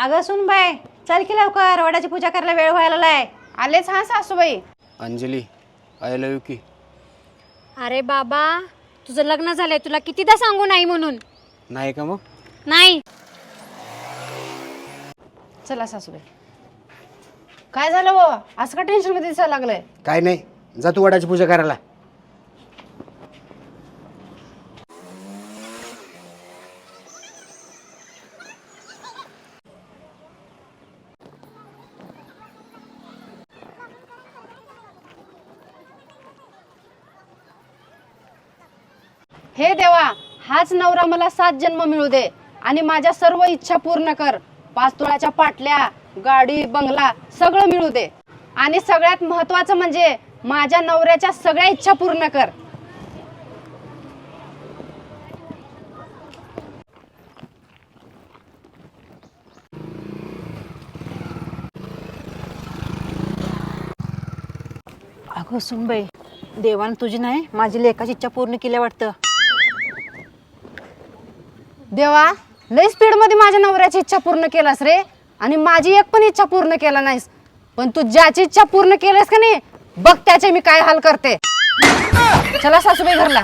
अगं सुन बाय. चल की लवकर. वडाची पूजा करायला वेळ व्हायला लाय आलेच हा सासूबाई. अंजली आय लव्ह यू की. अरे बाबा तुझं लग्न झालंय. तुला कितीदा सांगू नाही म्हणून. नाही का मग? नाही. चला सासूबाई. काय झालं बाबा असं का टेन्शनमध्ये दिसायला लागलंय? काय नाही. जा तू वडाची पूजा करायला. हे देवा हाच नवरा मला सात जन्म मिळू दे आणि माझ्या सर्व इच्छा पूर्ण कर. पाच तोळ्याच्या पाटल्या गाडी बंगला सगळं मिळू दे. आणि सगळ्यात महत्वाचं म्हणजे माझ्या नवऱ्याच्या सगळ्या इच्छा पूर्ण कर. अगं सुन देवान देवानं तुझी नाही माझी लेखाची इच्छा पूर्ण केल्या वाटतं. देवा लय स्पीडमध्ये माझ्या नवऱ्याची इच्छा पूर्ण केलास रे. आणि माझी एक पण इच्छा पूर्ण केला नाहीस. पण तू ज्याची इच्छा पूर्ण केलीस का नाही बघ त्याचे मी काय हाल करते. चला सासूबाई घरला.